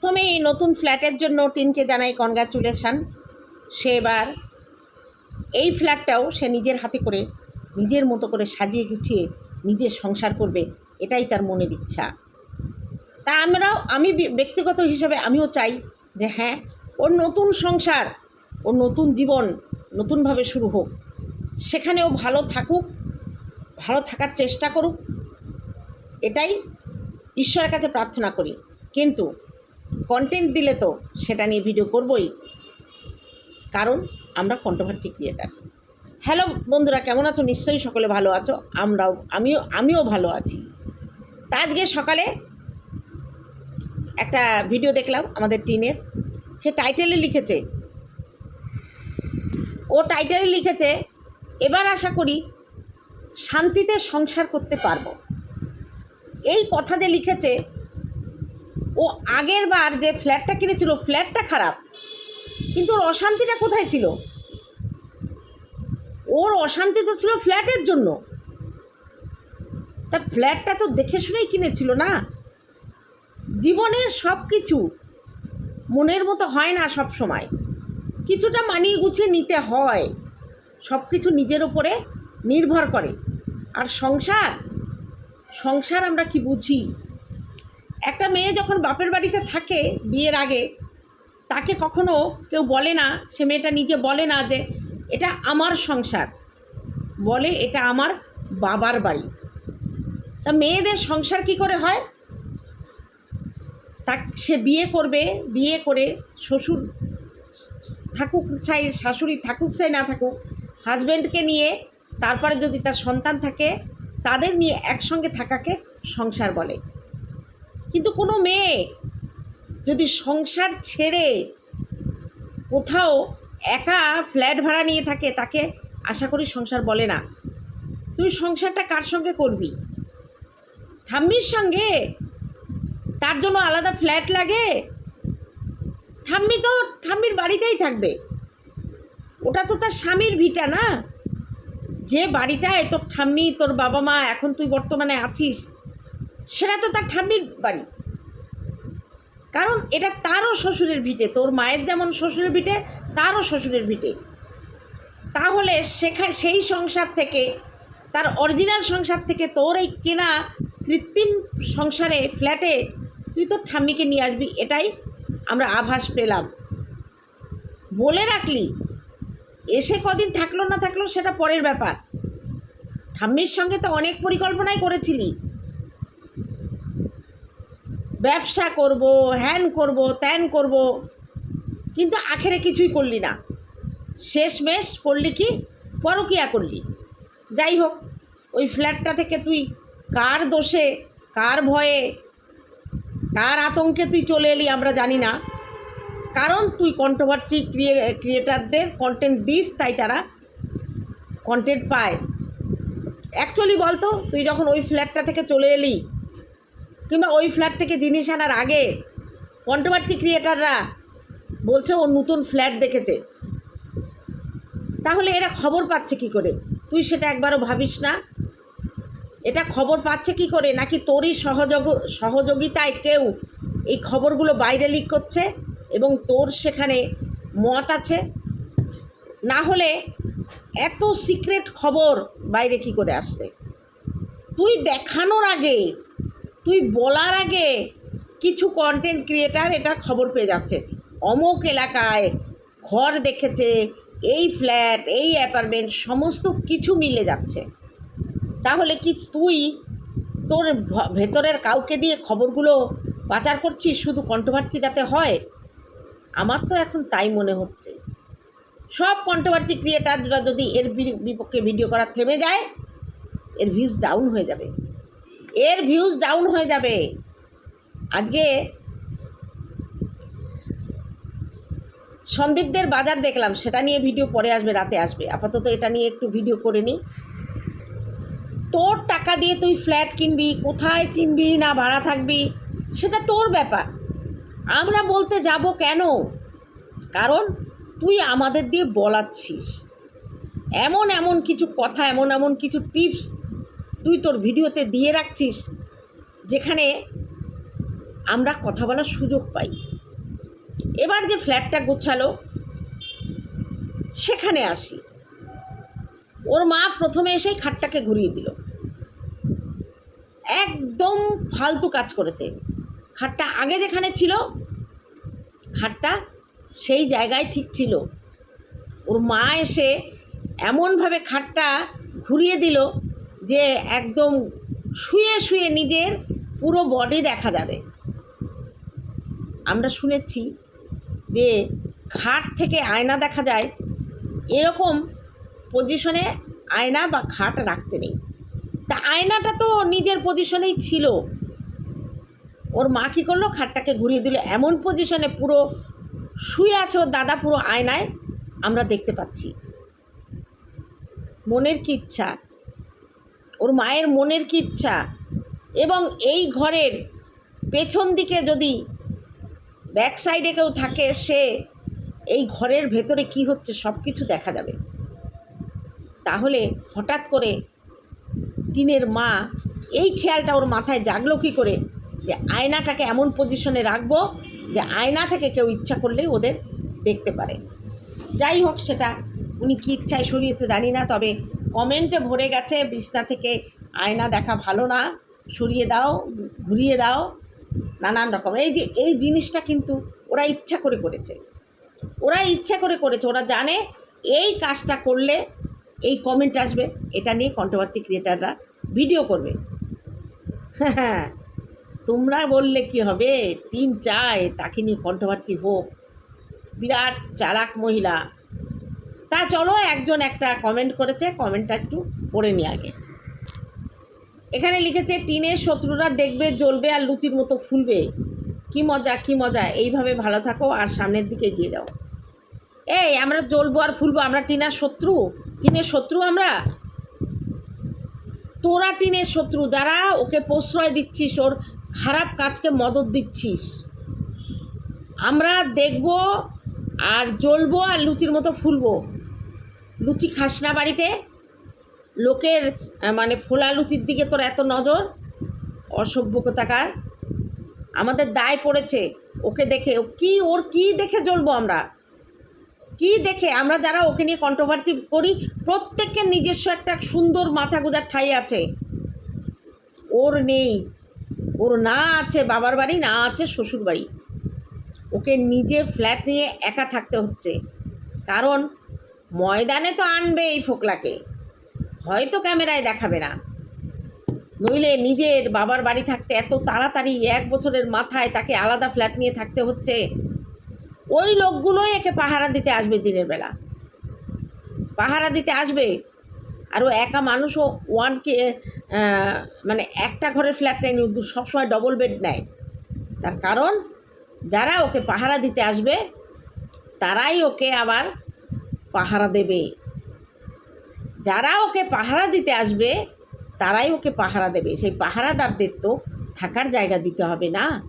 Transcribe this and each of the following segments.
প্রথমেই নতুন ফ্ল্যাটের জন্য টিনকে জানাই কনগ্রাচুলেশান সে এবার এই ফ্ল্যাটটাও সে নিজের হাতে করে, নিজের মতো করে সাজিয়ে গুছিয়ে নিজের সংসার করবে, এটাই তার মনের ইচ্ছা। তা আমরাও, আমি ব্যক্তিগত হিসেবে আমিও চাই যে হ্যাঁ ওর নতুন সংসার, ওর নতুন জীবন নতুনভাবে শুরু হোক। সেখানেও ভালো থাকুক, ভালো থাকার চেষ্টা করুক। এটাই ঈশ্বরের কাছে প্রার্থনা করি। কিন্তু কন্টেন্ট দিলে তো সেটা নিয়ে ভিডিও করবই। কারণ আমরা কন্ট্রোভার্সি ক্রিয়েটার হ্যালো বন্ধুরা, কেমন আছো? নিশ্চয়ই সকলে ভালো আছো। আমরাও, আমিও আমিও ভালো আছি। তা আজকে সকালে একটা ভিডিও দেখলাম আমাদের টিনের সে টাইটেলে লিখেছে। ও টাইটেলে লিখেছে, এবার আশা করি শান্তিতে সংসার করতে পারব। এই কথা যে লিখেছে ও আগের বার যে ফ্ল্যাটটা কিনেছিল ফ্ল্যাটটা খারাপ। কিন্তু ওর অশান্তিটা কোথায় ছিল? ওর অশান্তি তো ছিল ফ্ল্যাটের জন্য। তা ফ্ল্যাটটা তো দেখে শুনেই কিনেছিল না। জীবনের সব কিছু মনের মতো হয় না সব সময় কিছুটা মানিয়ে গুছিয়ে নিতে হয়। সব কিছু নিজের ওপরে নির্ভর করে। আর সংসার? সংসার আমরা কি বুঝি? একটা মেয়ে যখন বাপের বাড়িতে থাকে বিয়ের আগে, তাকে কখনো কেউ বলে না, সে মেয়েটা নিজে বলে না যে, এটা আমার সংসার। বলে, এটা আমার বাবার বাড়ি। তা মেয়েদের সংসার কি করে হয়? তা সে বিয়ে করবে, বিয়ে করে শ্বশুর থাকুক চাই, শাশুড়ি থাকুক চাই, না থাকুক হাজব্যান্ডকে নিয়ে তারপরে যদি তার সন্তান থাকে, তাদের নিয়ে একসঙ্গে থাকাকে সংসার বলে। কিন্তু কোনো মেয়ে যদি সংসার ছেড়ে কোথাও একা ফ্ল্যাট ভাড়া নিয়ে থাকে, তাকে আশা করি সংসার বলে না। তুই সংসারটা কার সঙ্গে করবি? ঠাম্মির সঙ্গে? তার জন্য আলাদা ফ্ল্যাট লাগে? ঠাম্মি তো ঠাম্মির বাড়িতেই থাকবে। ওটা তো তার স্বামীর ভিটা না? যে বাড়িটায় তোর ঠাম্মি, তোর বাবা মা, এখন তুই বর্তমানে আছিস সেটা তো তার ঠাম্মির বাড়ি। কারণ এটা তারও শ্বশুরের ভিটে। তোর মায়ের যেমন শ্বশুরের ভিটে, তারও শ্বশুরের ভিটে। তাহলে সেখানে সেই সংসার থেকে, তার অরিজিনাল সংসার থেকে তোর এই কেনা কৃত্রিম সংসারে, ফ্ল্যাটে তুই তোর ঠাম্মিকে নিয়ে আসবি, এটাই আমরা আভাস পেলাম। বলে রাখলি, এসে কদিন থাকল না থাকল সেটা পরের ব্যাপার। ঠাম্মির সঙ্গে তো অনেক পরিকল্পনাই করেছিলি। ব্যবসা করব, হ্যান করব, ত্যান করব, কিন্তু আখেরে কিছুই করলি না। শেষমেশ করলি কি? পরকিয়া করলি। যাই হোক, ওই ফ্ল্যাটটা থেকে তুই কার দোষে, কার ভয়ে কার আতঙ্কে তুই চলে এলি আমরা জানি না। কারণ তুই কন্ট্রোভার্সি ক্রিয়ে, ক্রিয়েটারদের কন্টেন্ট দিস, তাই তারা কন্টেন্ট পায়। অ্যাকচুয়ালি বলতো, তুই যখন ওই ফ্ল্যাটটা থেকে চলে এলি কিংবা ওই ফ্ল্যাট থেকে জিনিস আনার আগে কন্ট্রোভার্সি ক্রিয়েটাররা বলছে ও নতুন ফ্ল্যাট দেখেছে। তাহলে এরা খবর পাচ্ছে কি করে? তুই সেটা একবারও ভাবিস না। এটা খবর পাচ্ছে কি করে? নাকি তোরই সহযোগ, সহযোগিতায় কেউ এই খবরগুলো বাইরে লিক করছে এবং তোর সেখানে মত আছে? না হলে এত সিক্রেট খবর বাইরে কি করে আসছে? তুই দেখানোর আগে তুই বলার আগে কিছু কন্টেন্ট ক্রিয়েটার এটার খবর পেয়ে যাচ্ছে। অমুক এলাকায় ঘর দেখেছে, এই ফ্ল্যাট এই অ্যাপার্টমেন্ট সমস্ত কিছু মিলে যাচ্ছে। তাহলে কি তুই তোর ভেতরের কাউকে দিয়ে খবরগুলো পাচার করছিস শুধু কন্ট্রোভার্সি যাতে হয়? আমার তো এখন তাই মনে হচ্ছে। সব কন্ট্রোভার্সি ক্রিয়েটাররা যদি এর বিপক্ষে ভিডিও করা থেমে যায়, এর ভিউজ ডাউন হয়ে যাবে। এর ভিউজ ডাউন হয়ে যাবে। আজকে সন্দীপদের বাজার দেখলাম, সেটা নিয়ে ভিডিও পরে আসবে, রাতে আসবে। আপাতত এটা নিয়ে একটু ভিডিও করে নিই। তোর টাকা দিয়ে তুই ফ্ল্যাট কিনবি, কোথায় কিনবি, না ভাড়া থাকবি, সেটা তোর ব্যাপার। আমরা বলতে যাব কেন? কারণ তুই আমাদের দিয়ে বলাচ্ছিস। এমন এমন কিছু কথা, এমন এমন কিছু টিপস তুই তোর ভিডিওতে দিয়ে রাখছিস, যেখানে আমরা কথা বলার সুযোগ পাই। এবার যে ফ্ল্যাটটা গোছালো, সেখানে আসি। ওর মা প্রথমে এসেই খাটটাকে ঘুরিয়ে দিল। একদম ফালতু কাজ করেছে। খাটটা আগে যেখানে ছিল, খাটটা সেই জায়গায় ঠিক ছিল। ওর মা এসে এমনভাবে খাটটা ঘুরিয়ে দিল যে একদম শুয়ে শুয়ে নিজের পুরো বডি দেখা যাবে। আমরা শুনেছি যে খাট থেকে আয়না দেখা যায়, এরকম পজিশনে আয়না বা খাট রাখতে নেই। তা আয়নাটা তো নিজের পজিশনেই ছিল। ওর মা কী করল? খাটটাকে ঘুরিয়ে দিল। এমন পজিশনে পুরো শুয়ে আছে ওর দাদা পুরো আয়নায়, আমরা দেখতে পাচ্ছি। মনের কি ইচ্ছা? ওর মায়ের মনের কি ইচ্ছা? এবং এই ঘরের পেছন দিকে যদি ব্যাক সাইডে কেউ থাকে, সে এই ঘরের ভেতরে কি হচ্ছে সব কিছু দেখা যাবে। তাহলে হঠাৎ করে টিনের মা এই খেয়ালটা ওর মাথায় জাগলো কী করে? যে আয়নাটাকে এমন পজিশনে রাখব যে আয়না থেকে কেউ ইচ্ছা করলেই ওদের দেখতে পারে। যাই হোক সেটা উনি কী ইচ্ছায় সরিয়েছে জানি না, তবে কমেন্টে ভরে গেছে, বিছনা থেকে আয়না দেখা ভালো না, সরিয়ে দাও, ঘুরিয়ে দাও, নানান রকম। এই যে, এই জিনিসটা কিন্তু ওরা ইচ্ছা করে করেছে। ওরা ইচ্ছা করে করেছে, ওরা জানে এই কাজটা করলে এই কমেন্ট আসবে, এটা নিয়ে কন্ট্রোভার্সি ক্রিয়েটাররা ভিডিও করবে। হ্যাঁ তোমরা বললে কি হবে? টিন চায়, তাকে নিয়ে কন্ট্রোভার্সি হোক। বিরাট চালাক মহিলা। তা চলো, একজন একটা কমেন্ট করেছে কমেন্টটা একটু পড়ে নিয়ে আগে। এখানে লিখেছে, টিনের শত্রুরা দেখবে, জ্বলবে আর লুচির মতো ফুলবে। কি মজা কি মজা, এইভাবে ভালো থাকো আর সামনের দিকে এগিয়ে যাও। এই, আমরা জ্বলবো আর ফুলবো, আমরা টিনার শত্রু? টিনের শত্রু আমরা? তোরা টিনের শত্রু, যারা ওকে প্রশ্রয় দিচ্ছিস, ওর খারাপ কাজকে মদত দিচ্ছিস। আমরা দেখব আর জ্বলবো আর লুচির মতো ফুলবো। লুচি খাস না বাড়িতে। লোকের মানে ফোলা লুচির দিকে তোর এত নজর? অসভ্য কোথাকার আমাদের দায় পড়েছে ওকে দেখে। ও কি, ওর কি দেখে জ্বলবো আমরা? কি দেখে? আমরা যারা ওকে নিয়ে কন্ট্রোভার্সি করি, প্রত্যেকের নিজস্ব একটা সুন্দর মাথা গোজার ঠাই আছে। ওর নেই। ওর না আছে বাবার বাড়ি, না আছে শ্বশুর বাড়ি ওকে নিজে ফ্ল্যাট নিয়ে একা থাকতে হচ্ছে। কারণ ময়দানে তো আনবে এই ফোকলাকে। হয়তো ক্যামেরায় দেখাবে না। নইলে নিজের বাবার বাড়ি থাকতে এত তাড়াতাড়ি এক বছরের মাথায় তাকে আলাদা ফ্ল্যাট নিয়ে থাকতে হচ্ছে। ওই লোকগুলোই একে পাহারা দিতে আসবে দিনের বেলা। পাহারা দিতে আসবে। আর ও একা মানুষও ওয়ানকে মানে একটা ঘরের ফ্ল্যাট নেয়নি সবসময় ডবল বেড নেয়। তার কারণ, যারা ওকে পাহারা দিতে আসবে, তারাই ওকে আবার পাহারা দেবে। যারা ওকে পাহারা দিতে আসবে, তারাই ওকে পাহারা দেবে। সেই পাহারাদারদের তো থাকার জায়গা দিতে হবে না।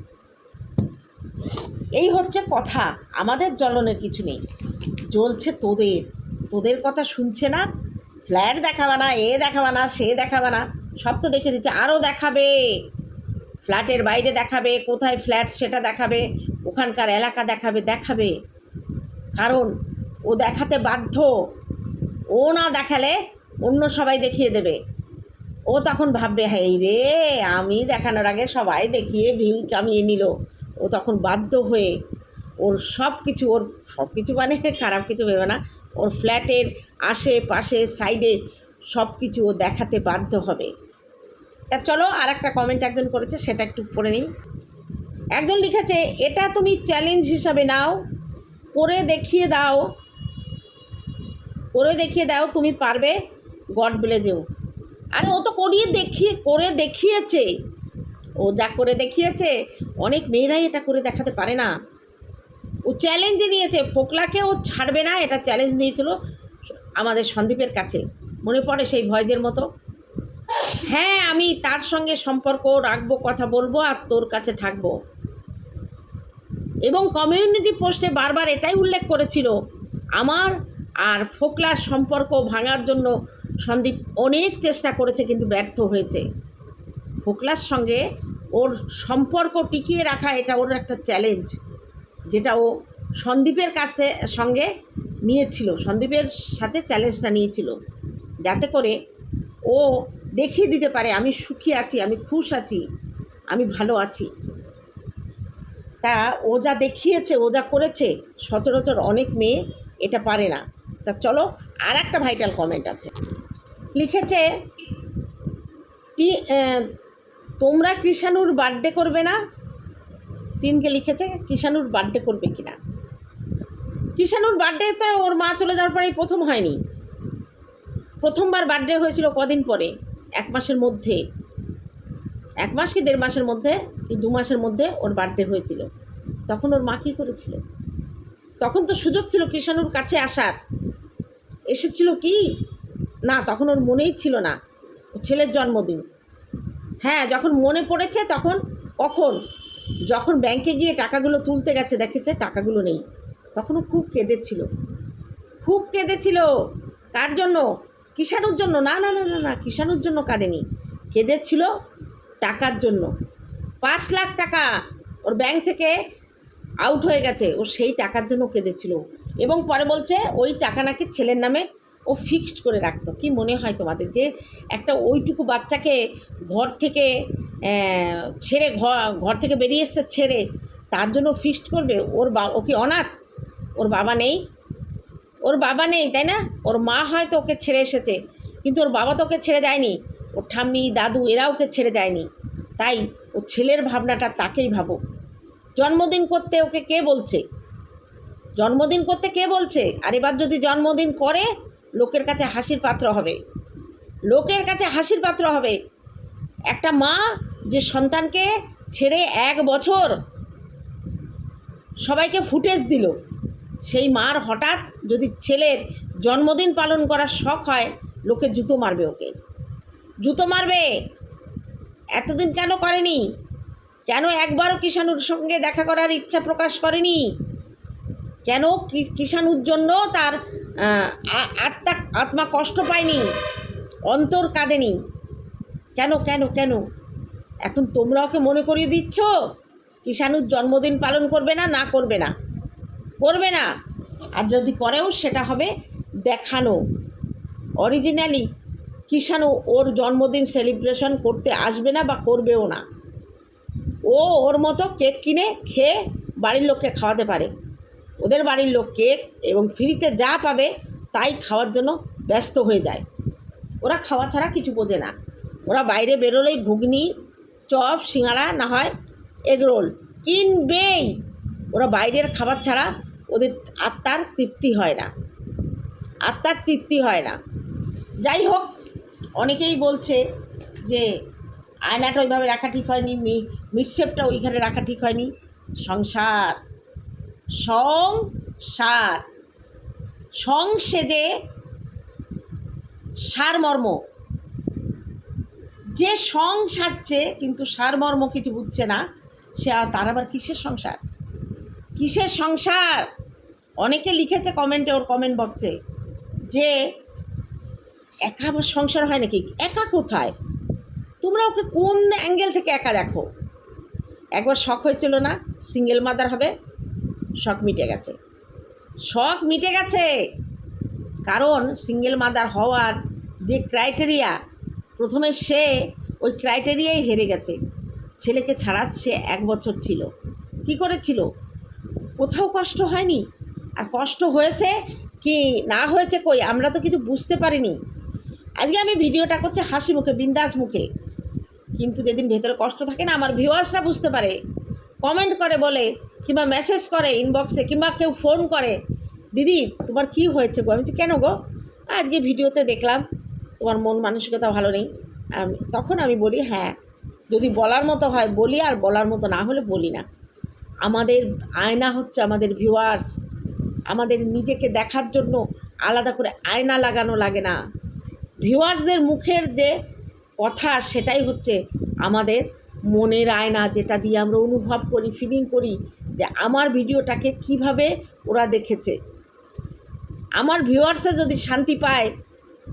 এই হচ্ছে কথা। আমাদের জ্বলনের কিছু নেই। জ্বলছে তোদের। তোদের কথা শুনছে না। ফ্ল্যাট দেখাবে না, এ দেখাবে না, সে দেখাবে না। সব তো দেখে দিচ্ছে, আরও দেখাবে। ফ্ল্যাটের বাইরে দেখাবে, কোথায় ফ্ল্যাট সেটা দেখাবে, ওখানকার এলাকা দেখাবে দেখাবে। কারণ ও দেখাতে বাধ্য। ও না দেখালে অন্য সবাই দেখিয়ে দেবে। ও তখন ভাববে হ্যাঁ রে, আমি দেখানোর আগে সবাই দেখিয়ে ভিউ কামিয়ে নিল। ও তখন বাধ্য হয়ে ওর সব কিছু, ওর সব কিছু মানে খারাপ কিছু ভেবে না, ওর ফ্ল্যাটের আশেপাশে, সাইডে সব কিছু ও দেখাতে বাধ্য হবে। তা চলো আর একটা কমেন্ট একজন করেছে, সেটা একটু পড়ে নিই। একজন লিখেছে, এটা তুমি চ্যালেঞ্জ হিসাবে নাও, করে দেখিয়ে দাও করে দেখিয়ে দাও, তুমি পারবে গড বলে যেও। আরে ও তো করিয়ে দেখিয়ে করে দেখিয়েছে। ও যা করে দেখিয়েছে, অনেক মেয়েরাই এটা করে দেখাতে পারে না। ও চ্যালেঞ্জে নিয়েছে, ফোকলাকে ও ছাড়বে না, এটা চ্যালেঞ্জ নিয়েছিল আমাদের সন্দীপের কাছে। মনে পড়ে সেই ভয়দের মতো? হ্যাঁ আমি তার সঙ্গে সম্পর্ক রাখব, কথা বলব আর তোর কাছে থাকব। এবং কমিউনিটি পোস্টে বারবার এটাই উল্লেখ করেছিল, আমার আর ফোকলার সম্পর্ক ভাঙার জন্য সন্দীপ অনেক চেষ্টা করেছে, কিন্তু ব্যর্থ হয়েছে। ফোকলার সঙ্গে ওর সম্পর্ক টিকিয়ে রাখা এটা ওর একটা চ্যালেঞ্জ যেটা ও সন্দীপের কাছে সঙ্গে নিয়েছিল, সন্দীপের সাথে চ্যালেঞ্জটা নিয়েছিল। যাতে করে ও দেখিয়ে দিতে পারে, আমি সুখী আছি, আমি খুশ আছি, আমি ভালো আছি। তা ও যা দেখিয়েছে, ও যা করেছে, সচরাচর অনেক মেয়ে এটা পারে না। তা চলো আর একটা ভাইটাল কমেন্ট আছে। লিখেছে কি তোমরা কৃষাণুর বার্থডে করবে না? তিনকে লিখেছে, কৃষাণুর বার্থডে করবে কিনা কৃষাণুর বার্থডে তো ওর মা চলে যাওয়ার পরেই প্রথম হয়নি। প্রথমবার বার্থডে হয়েছিল কদিন পরে? এক মাসের মধ্যে। এক মাস কি দেড় মাসের মধ্যে? কি দু মাসের মধ্যে ওর বার্থডে হয়েছিল। তখন ওর মা কী করেছিল? তখন তো সুযোগ ছিল কৃষাণুর কাছে আসার। এসেছিল কি? না, তখন ওর মনেই ছিল না। ছেলের জন্মদিন। হ্যাঁ যখন মনে পড়েছে তখন, কখন? যখন ব্যাংকে গিয়ে টাকাগুলো তুলতে গেছে দেখেছে টাকাগুলো নেই। তখনও খুব কেঁদেছিল। খুব কেঁদেছিল। কার জন্য? কিষাণুর জন্য। না না না না না, কিষাণুর জন্য কাঁদেনি। কেঁদেছিল টাকার জন্য। পাঁচ লাখ টাকা ওর ব্যাংক থেকে আউট হয়ে গেছে। ও সেই টাকার জন্য কেঁদেছিল। এবং পরে বলছে, ওই টাকা নাকি ছেলের নামে ও ফিক্সড করে রাখতো। কি মনে হয় তোমাদের যে একটা ওইটুকু বাচ্চাকে ঘর থেকে ছেড়ে ঘর ঘর থেকে বেরিয়ে এসছে ছেড়ে, তার জন্য ফিক্সড করবে? ওর বা, ও কি অনাথ? ওর বাবা নেই? ওর বাবা নেই, তাই না? ওর মা হয়তো ওকে ছেড়ে এসেছে, কিন্তু ওর বাবা তো ওকে ছেড়ে দেয়নি ওর ঠাম্মি, দাদু এরা ওকে ছেড়ে দেয়নি তাই ও ছেলের ভাবনাটা তাকেই ভাবো জন্মদিন করতে ওকে কে বলছে? জন্মদিন করতে কে বলছে? আর এবার যদি জন্মদিন করে, লোকের কাছে হাসির পাত্র হবে। লোকের কাছে হাসির পাত্র হবে। একটা মা যে সন্তানকে ছেড়ে এক বছর সবাইকে ফুটেজ দিল, সেই মার হঠাৎ যদি ছেলের জন্মদিন পালন করার শখ হয়, লোকে জুতো মারবে ওকে। জুতো মারবে! এতদিন কেন করেনি? কেন একবারও কিষাণুর সঙ্গে দেখা করার ইচ্ছা প্রকাশ করেনি? কেন কিষাণুর জন্য তার আত্মা আত্মা কষ্ট পায়নি, অন্তর কাঁদেনি। কেন কেন কেন? এখন তোমরা ওকে মনে করিয়ে দিচ্ছ, কিষাণুর জন্মদিন পালন করবে না না করবে না? করবে না। আর যদি করেও সেটা হবে দেখানো। অরিজিনালি কিষাণু ওর জন্মদিন সেলিব্রেশন করতে আসবে না বা করবেও না। ও ওর মতো কেক কিনে খেয়ে বাড়ির লোককে খাওয়াতে পারে। ওদের বাড়ির লোক কেক এবং ফ্রিতে যা পাবে তাই খাওয়ার জন্য ব্যস্ত হয়ে যায়। ওরা খাওয়া ছাড়া কিছু বোঝে না। ওরা বাইরে বেরোলেই ঘুগনি, চপ, সিঙ্গাড়া, না হয় এগরোল কিনবেই। ওরা বাইরের খাবার ছাড়া ওদের আত্মার তৃপ্তি হয় না। আত্মার তৃপ্তি হয় না। যাই হোক, অনেকেই বলছে যে আয়নাটা ওইভাবে রাখা ঠিক হয়নি মিটশেপটা ওইখানে রাখা ঠিক হয়নি। সংসার সংসার। সংসেদে সারমর্ম। যে সং সাজছে কিন্তু সারমর্ম কিছু বুঝছে না, সে তার আবার কিসের সংসার? কিসের সংসার? অনেকে লিখেছে কমেন্টে ওর কমেন্ট বক্সে যে একা সংসার হয় নাকি? একা কোথায়? তোমরা ওকে কোন অ্যাঙ্গেল থেকে একা দেখো? একবার শখ হয়েছিল না? সিঙ্গেল মাদার হবে? শখ মিটে গেছে। শখ মিটে গেছে কারণ সিঙ্গেল মাদার হওয়ার যে ক্রাইটেরিয়া প্রথমে সে ওই ক্রাইটেরিয়াই হেরে গেছে। ছেলেকে ছাড়া সে এক বছর ছিল। কি করেছিল? কোথাও কষ্ট হয়নি। আর কষ্ট হয়েছে কি না হয়েছে কই আমরা তো কিছু বুঝতে পারিনি। আজকে আমি ভিডিওটা করছি হাসি মুখে, বিন্দাস মুখে। কিন্তু যেদিন ভেতরে কষ্ট থাকে না, আমার ভিউয়ার্সরা বুঝতে পারে। কমেন্ট করে বলে, কিংবা মেসেজ করে ইনবক্সে কিংবা কেউ ফোন করে, দিদি, তোমার কি হয়েছে গো? আমি কেন গো? আজকে ভিডিওতে দেখলাম, তোমার মন মানসিকতা ভালো নেই। তখন আমি বলি হ্যাঁ যদি বলার মতো হয়, বলি, আর বলার মতো না হলে বলি না। আমাদের আয়না হচ্ছে আমাদের ভিউয়ার্স আমাদের নিজেকে দেখার জন্য আলাদা করে আয়না লাগানো লাগে না। ভিউয়ার্সদের মুখের যে কথা, সেটাই হচ্ছে আমাদের মনের আয়না যেটা দিয়ে আমরা অনুভব করি ফিলিং করি যে আমার ভিডিওটাকে কীভাবে ওরা দেখেছে। আমার ভিউয়ার্সে যদি শান্তি পায়,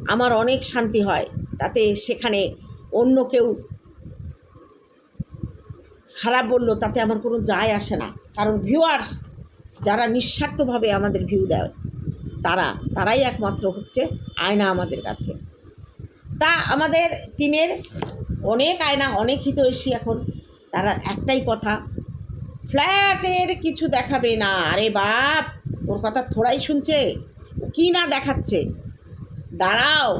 আমার অনেক শান্তি হয়। তাতে সেখানে অন্য কেউ খারাপ বলল, তাতে আমার কোনো যায় আসে না। কারণ ভিউয়ার্স যারা নিঃস্বার্থভাবে আমাদের ভিউ দেয়, তারা, তারাই একমাত্র হচ্ছে আয়না আমাদের কাছে। তা আমাদের টিমের অনেক আয়না, অনেক হিতৈষী এখন। তারা একটাই কথা, ফ্ল্যাটের কিছু দেখাবে না। আরে বাপ, তোর কথা থোড়াই শুনছে? কি না দেখাচ্ছে? দাঁড়াও,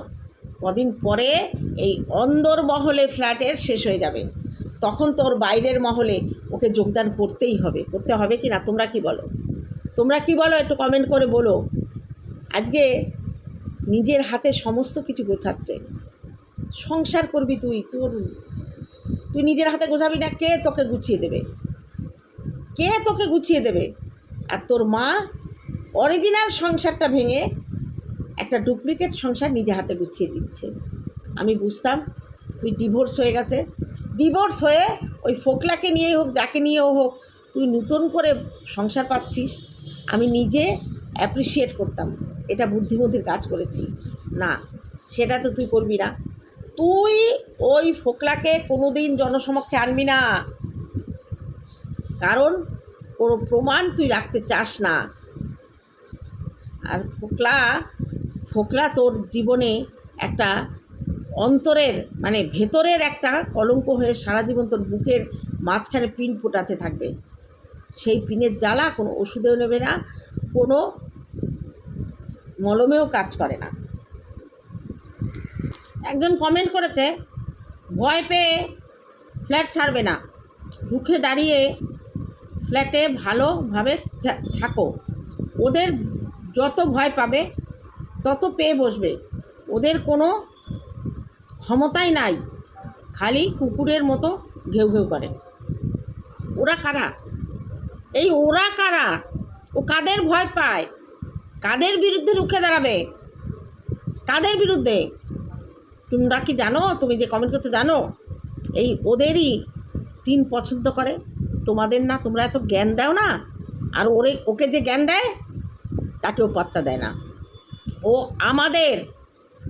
কদিন পরে এই অন্দর মহলে ফ্ল্যাটের শেষ হয়ে যাবে। তখন তোর বাইরের মহলে ওকে যোগদান করতেই হবে। করতে হবে কি না, তোমরা কি বলো? তোমরা কি বলো, একটু কমেন্ট করে বলো। আজকে নিজের হাতে সমস্ত কিছু গোছাচ্ছে। সংসার করবি তুই, তোর, তুই নিজের হাতে গোছাবি না, কে তোকে গুছিয়ে দেবে? কে তোকে গুছিয়ে দেবে? আর তোর মা অরিজিনাল সংসারটা ভেঙে একটা ডুপ্লিকেট সংসার নিজে হাতে গুছিয়ে দিচ্ছে। আমি বুঝতাম, তুই ডিভোর্স হয়ে গেছে। ডিভোর্স হয়ে ওই ফোকলাকে নিয়েই হোক, যাকে নিয়েও হোক, তুই নতুন করে সংসার পাচ্ছিস। আমি নিজে অ্যাপ্রিসিয়েট করতাম, এটা বুদ্ধিমতির কাজ করেছি। না, সেটা তো তুই করবি না। তুই ওই ফোকলাকে কোনো দিন জনসমক্ষে আনবি না। কারণ কোনো প্রমাণ তুই রাখতে চাস না। আর ফোকলা ফোকলা তোর জীবনে একটা অন্তরের মানে ভেতরের একটা কলঙ্ক হয়ে সারা জীবন তোর বুকের মাঝখানে পিন ফোটাতে থাকবে। সেই পিনের জ্বালা কোনো ওষুধেও নেবে না, কোনো মলমেও কাজ করে না। একজন কমেন্ট করেছে, ভয় পেয়ে ফ্ল্যাট ছাড়বে না। রুখে দাঁড়িয়ে ফ্ল্যাটে ভালোভাবে থাকো। ওদের যত ভয় পাবে, তত পেয়ে বসবে। ওদের কোনো ক্ষমতাই নাই, খালি কুকুরের মতো ঘেউ ঘেউ করে। ওরা কারা? এই ওরা কারা? ও কাদের ভয় পায়? কাদের বিরুদ্ধে রুখে দাঁড়াবে? কাদের বিরুদ্ধে? তোমরা কি জানো? তুমি যে কমেন্ট করছ জানো? এই ওদেরই টিন পছন্দ করে। তোমাদের না, তোমরা এত জ্ঞান দাও না। আর ওরে, ওকে যে জ্ঞান দেয়, তাকেও পাত্তা দেয় না। ও আমাদের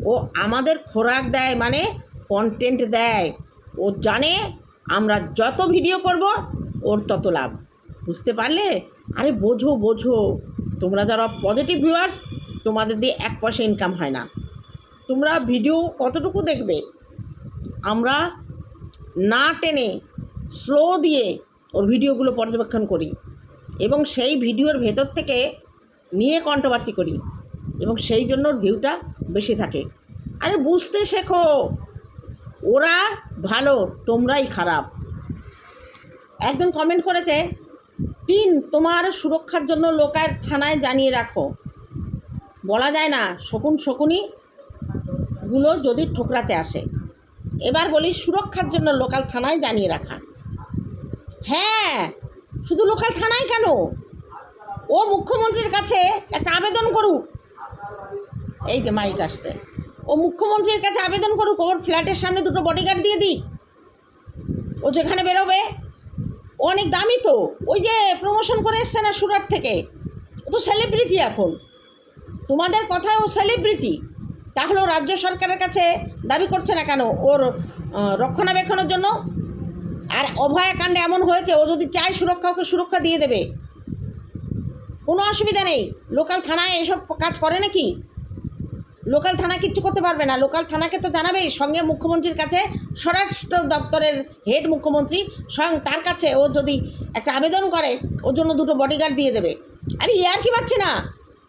ও আমাদের খোরাক দেয় মানে কন্টেন্ট দেয়। ও জানে আমরা যত ভিডিও করব, ওর তত লাভ। বুঝতে পারলে? আরে বোঝো বোঝো। তোমরা যারা পজিটিভ ভিউয়ার্স তোমাদের দিয়ে এক পয়সা ইনকাম হয় না। তোমরা ভিডিও কতটুকু দেখবে? আমরা না টেনে স্লো দিয়ে ওর ভিডিওগুলো পর্যবেক্ষণ করি এবং সেই ভিডিওর ভেতর থেকে নিয়ে কন্ট্রোভার্সি করি এবং সেই জন্য ওর ভিউটা বেশি থাকে। আরে বুঝতে শেখো, ওরা ভালো, তোমরাই খারাপ। একজন কমেন্ট করেছে, টিন, তোমার সুরক্ষার জন্য লোকায় থানায় জানিয়ে রাখো। বলা যায় না, শকুন শকুনি গুলো যদি ঠোকরাতে আসে। এবার বলি সুরক্ষার জন্য লোকাল থানায় জানিয়ে রাখা। হ্যাঁ শুধু লোকাল থানায় কেন? ও মুখ্যমন্ত্রীর কাছে একটা আবেদন করুক। এই যে মাইক আসছে। ও মুখ্যমন্ত্রীর কাছে আবেদন করুক, ওর ফ্ল্যাটের সামনে দুটো বডিগার্ড দিয়ে দিই ও যেখানে বেরোবে, ও অনেক দামি তো। ওই যে প্রমোশন করে এসছে না সুরাট থেকে। ও তো সেলিব্রিটি এখন। তোমাদের কথায় ও সেলিব্রিটি তাহলে ও রাজ্য সরকারের কাছে দাবি করছে না কেন? ওর রক্ষণাবেক্ষণের জন্য? আর অভয়াকাণ্ডে এমন হয়েছে, ও যদি চায় সুরক্ষা, ওকে সুরক্ষা দিয়ে দেবে। কোনো অসুবিধা নেই। লোকাল থানায় এসব কাজ করে নাকি? লোকাল থানা কিচ্ছু করতে পারবে না। লোকাল থানাকে তো জানাবেই সঙ্গে মুখ্যমন্ত্রীর কাছে স্বরাষ্ট্র দপ্তরের হেড মুখ্যমন্ত্রী স্বয়ং তার কাছে ও যদি একটা আবেদন করে, ওর জন্য দুটো বডিগার্ড দিয়ে দেবে। আরে ইয়ার কি পাচ্ছে না?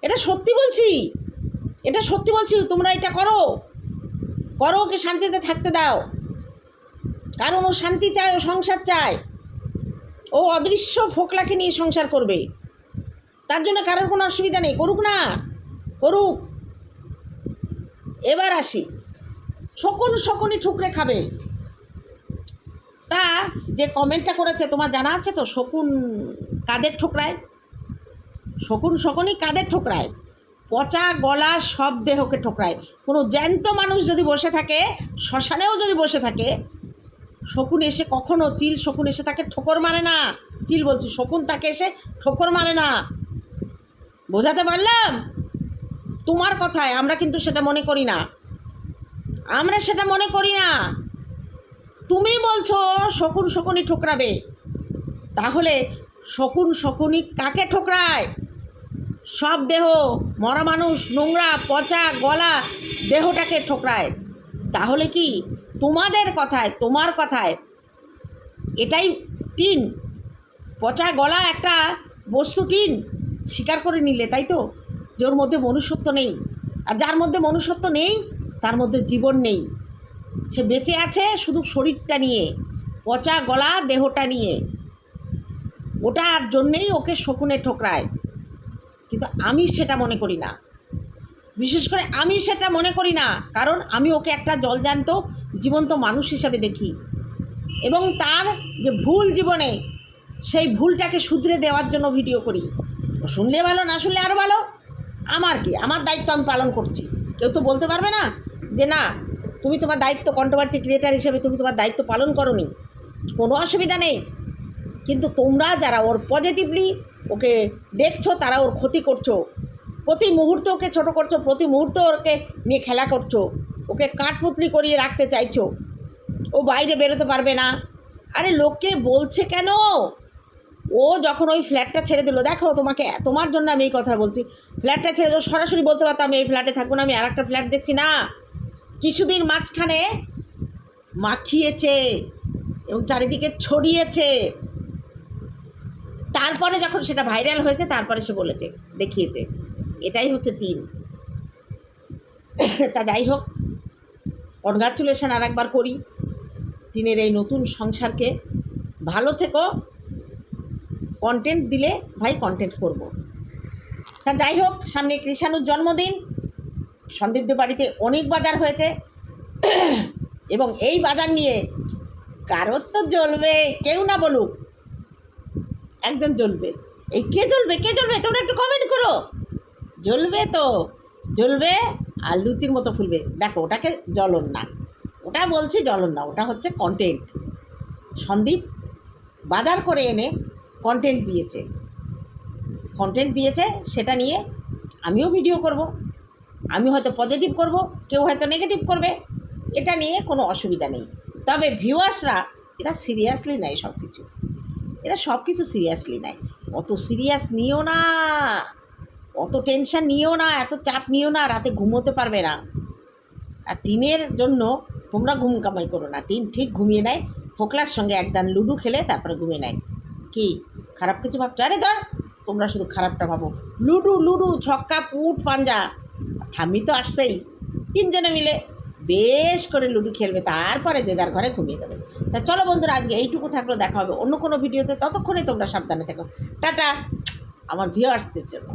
এটা সত্যি বলছি। এটা সত্যি বলছি, তোমরা এটা করো। করো ওকে শান্তিতে থাকতে দাও। কারণ ও শান্তি চায়, ও সংসার চায়। ও অদৃশ্য ফোকলাকে নিয়ে সংসার করবে। তার জন্য কারোর কোনো অসুবিধা নেই, করুক না। করুক। এবার আসি। শকুন শকুনি ঠুকরে খাবে। তা যে কমেন্টটা করেছে, তোমার জানা আছে তো? শকুন কাদের ঠোকরায়? শকুন শকুনি কাদের ঠোকরায়? পচা গলা সব দেহকে ঠোকরায়। কোনো জ্যান্ত মানুষ যদি বসে থাকে, শ্মশানেও যদি বসে থাকে, শকুন এসে কখনো চিল শকুন এসে তাকে ঠোকর মারে না। চিল বলছি, শকুন তাকে এসে ঠোকর মারে না। বোঝাতে পারলাম? তোমার কথায় আমরা কিন্তু সেটা মনে করি না। আমরা সেটা মনে করি না। তুমি বলছো শকুন শকুনি ঠোকরাবে। তাহলে শকুন শকুনি কাকে ঠোকরায়? সব দেহ, মরা মানুষ, নোংরা, পচা গলা দেহটাকে ঠোকরায়। তাহলে কি তোমাদের কথায়, তোমার কথায় এটাই টিন? পচা গলা একটা বস্তু টিন? স্বীকার করে নিলে, তাই তো? যে ওর মধ্যে মনুষ্যত্ব নেই। আর যার মধ্যে মনুষ্যত্ব নেই, তার মধ্যে জীবন নেই। সে বেঁচে আছে শুধু শরীরটা নিয়ে, পচা গলা দেহটা নিয়ে। ওটার জন্যেই ওকে শকুনে ঠোকরায়। কিন্তু আমি সেটা মনে করি না। বিশেষ করে আমি সেটা মনে করি না, কারণ আমি ওকে একটা জলজান্ত জীবন্ত মানুষ হিসাবে দেখি। এবং তার যে ভুল জীবনে, সেই ভুলটাকে শুধরে দেওয়ার জন্য ভিডিও করি। শুনলে ভালো, না শুনলে আরও ভালো? আমার কি? আমার দায়িত্ব আমি পালন করছি। কেউ তো বলতে পারবে না যে, না, তুমি তোমার দায়িত্ব কন্ট্রোভার্সি ক্রিয়েটার হিসেবে তুমি তোমার দায়িত্ব পালন করনি। কোনো অসুবিধা নেই। কিন্তু তোমরা যারা ওর পজিটিভলি ওকে দেখছ, তারা ওর ক্ষতি করছ। প্রতি মুহূর্ত ওকে ছোটো করছ, প্রতি মুহূর্ত ওকে নিয়ে খেলা করছ। ওকে কাঠপুতলি করিয়ে রাখতে চাইছো। ও বাইরে বেরোতে পারবে না। আরে লোককে বলছে কেন? ও যখন ওই ফ্ল্যাটটা ছেড়ে দিল, দেখো তোমাকে, তোমার জন্য আমি এই কথা বলছি। ফ্ল্যাটটা ছেড়ে দিল, সরাসরি বলতে পারতাম, আমি এই ফ্ল্যাটে থাকব না, আমি আর একটা ফ্ল্যাট দেখছি। না। কিছুদিন মাঝখানে মাখিয়েছে এবং চারিদিকে ছড়িয়েছে। তারপরে যখন সেটা ভাইরাল হয়েছে, তারপরে সে বলেছে, দেখিয়েছে। এটাই হচ্ছে টিম তা যাই হোক কনগ্রাচুলেশন আর একবার করি। টিনের এই নতুন সংসারকে ভালো থেকো। কন্টেন্ট দিলে ভাই কন্টেন্ট করব। তা যাই হোক, সামনে কৃষাণুর জন্মদিন। সন্দীপদের বাড়িতে অনেক বাজার হয়েছে। এবং এই বাজার নিয়ে কারোর তো জ্বলবে, কেউ না বলুক। একজন জ্বলবে। এই কে জ্বলবে? কে জ্বলবে? তোমরা একটু কমেন্ট করো। জ্বলবে তো। জ্বলবে আর লুচির মতো ফুলবে। দেখো, ওটাকে জ্বলন না। ওটা বলছি জ্বলন না, ওটা হচ্ছে কন্টেন্ট সন্দীপ বাজার করে এনে কন্টেন্ট দিয়েছে। কন্টেন্ট দিয়েছে, সেটা নিয়ে আমিও ভিডিও করব। আমি হয়তো পজিটিভ করব, কেউ হয়তো নেগেটিভ করবে। এটা নিয়ে কোনো অসুবিধা নেই। তবে ভিউয়ার্সরা এরা সিরিয়াসলি নেয় সব কিছু এরা সব কিছু সিরিয়াসলি নেয়। অত সিরিয়াস নিও না। অত টেনশন নিও না। এত চাপ নিও না। রাতে ঘুমোতে পারবে না। আর টিনের জন্য তোমরা ঘুম কামাই করো না। টিন ঠিক ঘুমিয়ে নেয়। ফোকলার সঙ্গে একদান লুডু খেলে তারপরে ঘুমিয়ে নেয়। কি? খারাপ কিছু ভাবছ? আরে ধর, তোমরা শুধু খারাপটা ভাবো। লুডু লুডু, ছক্কা, পুট, পাঞ্জা। ঠাম্মি তো আসছেই। তিনজনে মিলে। বেশ করে লুডু খেলবে, তারপরে দেদার ঘরে ঘুমিয়ে দেবে তা চলো বন্ধুরা, আজকে এইটুকু থাকল, দেখা হবে অন্য কোনো ভিডিওতে। ততক্ষণে তোমরা সাবধানে থাকো। টাটা, আমার ভিউয়ার্সদের জন্য।